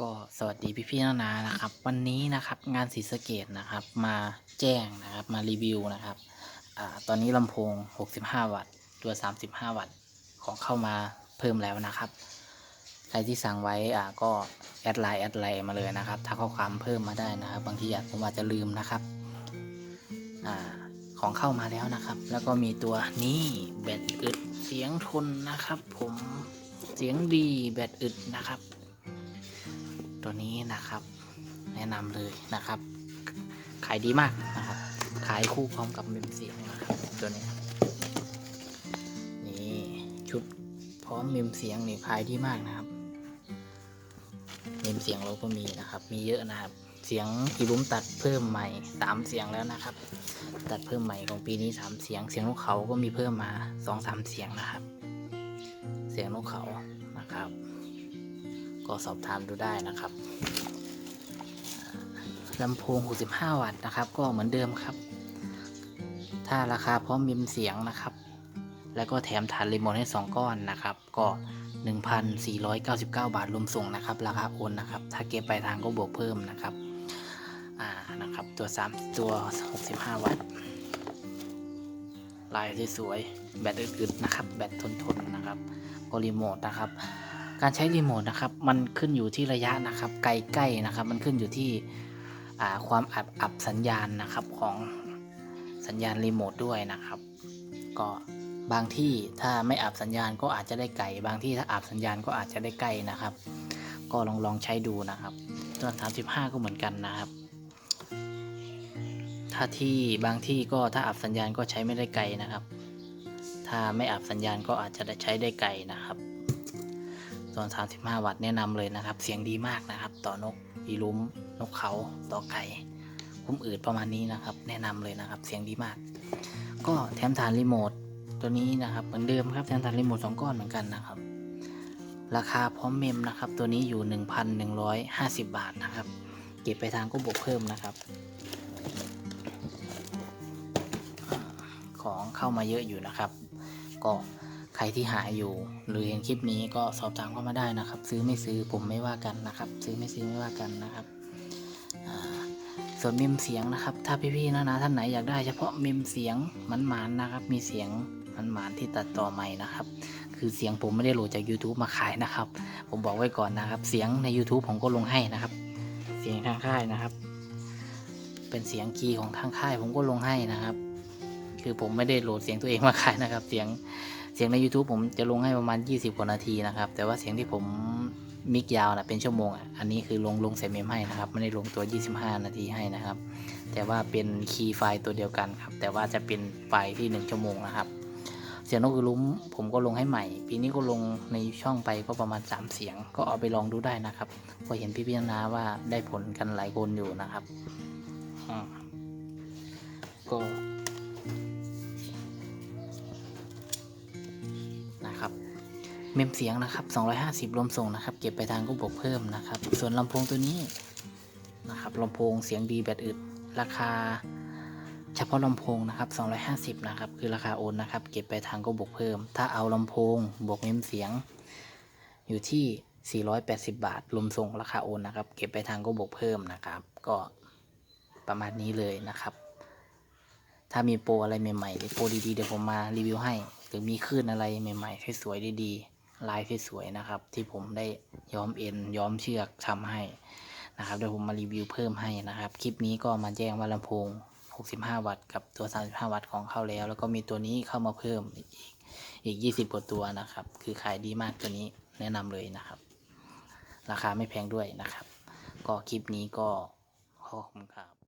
ก็สวัสดีพี่ๆนานานะครับ วันนี้นะครับงานศรีสะเกดนะครับมาแจ้งนะครับมารีวิวนะครับอตอนนี้ลำโพง 65 วัตต์ ตัว 35 วัตต์ของเข้ามาเพิ่มแล้วนะครับ ใครที่สั่งไว้อ่าก็แอดไลน์แอดไลน์มาเลยนะครับถ้าข้อความเพิ่มมาได้นะครับ บางทีอาจผมอาจจะลืมนะครับอ่าของเข้ามาแล้วนะครับ แล้วก็มีตัวนี้แบตอึดเสียงทนนะครับ ผมเสียงดีแบตอึดนะครับ ตัวนี้นะครับ แนะนำเลยนะครับ ขายดีมากนะครับ ขายคู่พร้อมกับเมมเสียงนะครับตัวนี้นี่ชุดพร้อมเมมเสียงนี่ขายดีมากนะครับเมมเสียงเราก็มีนะครับ มีเยอะนะครับ เสียงอีลุ้มตัดเพิ่มใหม่สามเสียงแล้วนะครับ ตัดเพิ่มใหม่ของปีนี้สามเสียง เสียงนกเขาก็มีเพิ่มมาสองสามเสียงนะครับ เสียงนกเขานะครับ ก็สอบถามดูได้นะครับลำโพง 65 วัตต์นะครับ ก็เหมือนเดิมครับ ถ้าราคาพร้อมมิมเสียงนะครับ แล้วก็แถมฐานรีโมทให้ 2 ก้อนนะครับ ก็ 1,499 บาทรวมส่งนะครับ ราคาโอนนะครับ ถ้าเก็บปลายทางก็บวกเพิ่มนะครับอ่านะครับ ตัว 3 ตัว 65 วัตต์ลายสวยๆแบตอึดๆนะครับ แบตทนๆนะครับก็รีโมทนะครับ การใช้รีโมทนะครับ มันขึ้นอยู่ที่ระยะนะครับ ไกลใกล้นะครับ มันขึ้นอยู่ที่ความอับอับสัญญาณนะครับของสัญญาณรีโมทด้วยนะครับ ก็บางที่ถ้าไม่อับสัญญาณก็อาจจะได้ไกลบางที่ถ้าอับสัญญาณก็อาจจะได้ใกล้นะครับ ก็ลองลองใช้ดูนะครับตัว35 ก็เหมือนกันนะครับ ถ้าที่บางที่ก็ถ้าอับสัญญาณก็ใช้ไม่ได้ไกลนะครับ ถ้าไม่อับสัญญาณก็อาจจะได้ใช้ได้ไกลนะครับ ส่วน 35 วัตต์แนะนำเลยนะครับ เสียงดีมากนะครับ ต่อนกอีลุ้มนกเขาต่อไก่คุ้มอืดประมาณนี้นะครับ แนะนำเลยนะครับ เสียงดีมาก ก็แถมฐานรีโมทตัวนี้นะครับเหมือนเดิมครับแถมฐานรีโมทสองก้อนเหมือนกันนะครับ ราคาพร้อมเมมนะครับ ตัวนี้อยู่ 1,150 บาทนะครับ เก็บไปทางก็บวกเพิ่มนะครับ ของเข้ามาเยอะอยู่นะครับ ก็ ใครที่หาอยู่ หรือเห็นคลิปนี้ก็สอบถามเข้ามาได้นะครับ ซื้อไม่ซื้อผมไม่ว่ากันนะครับ ซื้อไม่ซื้อไม่ว่ากันนะครับส่วนเมมเสียงนะครับ ถ้าพี่ๆนะนะท่านไหนอยากได้เฉพาะเมมเสียงมันหมานนะครับ มีเสียงมันหมานที่ตัดต่อใหม่นะครับ คือเสียงผมไม่ได้โหลดจาก YouTube มาขายนะครับ ผมบอกไว้ก่อนนะครับ เสียงใน YouTube ผมก็ลงให้นะครับ เสียงทางค่ายนะครับ เป็นเสียงคีย์ของทางค่ายผมก็ลงให้นะครับ คือผมไม่ได้โหลดเสียงตัวเองมาขายนะครับ เสียง เสียงใน YouTube ผมจะลงให้ประมาณ 20 กว่านาทีนะครับ แต่ว่าเสียงที่ผมมิกยาวนะเป็นชั่วโมงอะอันนี้คือลงลงใส่เมมให้นะครับ ไม่ได้ลงตัว 25 นาทีให้นะครับ แต่ว่าเป็นคีย์ไฟล์ตัวเดียวกันครับ แต่ว่าจะเป็นไฟล์ที่ 1 ชั่วโมงนะครับ เสียงนกอือลุ้มผมก็ลงให้ใหม่ ปีนี้ก็ลงในช่องไปก็ประมาณ 3 เสียง ก็เอาไปลองดูได้นะครับก็เห็นพี่ๆนาว่าได้ผลกันหลายคนอยู่นะครับอืมก็ เมมเสียงนะครับ 250 รวมส่งนะครับ เก็บไปทางก็บวกเพิ่มนะครับ ส่วนลำโพงตัวนี้นะครับลำโพงเสียงดีแบตอึด ราคา เฉพาะลำโพงนะครับ 250 นะครับ คือราคาโอนนะครับ เก็บไปทางก็บวกเพิ่ม ถ้าเอาลำโพงบวกเมมเสียง อยู่ที่ 480 บาท รวมส่งราคาโอนนะครับ เก็บไปทางก็บวกเพิ่มนะครับ ก็ประมาณนี้เลยนะครับ ถ้ามีโปรอะไรใหม่ๆหรือโปรดีๆเดี๋ยวผมมารีวิวให้ หรือมีคลื่นอะไรใหม่ๆสวยๆดีๆ ลายสวยๆนะครับ ที่ผมได้ย้อมเอ็นย้อมเชือกทำให้นะครับเดี๋ยวผมมารีวิวเพิ่มให้นะครับ คลิปนี้ก็มาแจ้งว่าลำโพง 65 วัตต์กับตัว 35 วัตต์ของเข้าแล้ว แล้วก็มีตัวนี้เข้ามาเพิ่มอีกอีก 20 กว่าตัวนะครับ คือขายดีมากตัวนี้แนะนำเลยนะครับ ราคาไม่แพงด้วยนะครับ ก็คลิปนี้ก็ขอบคุณครับ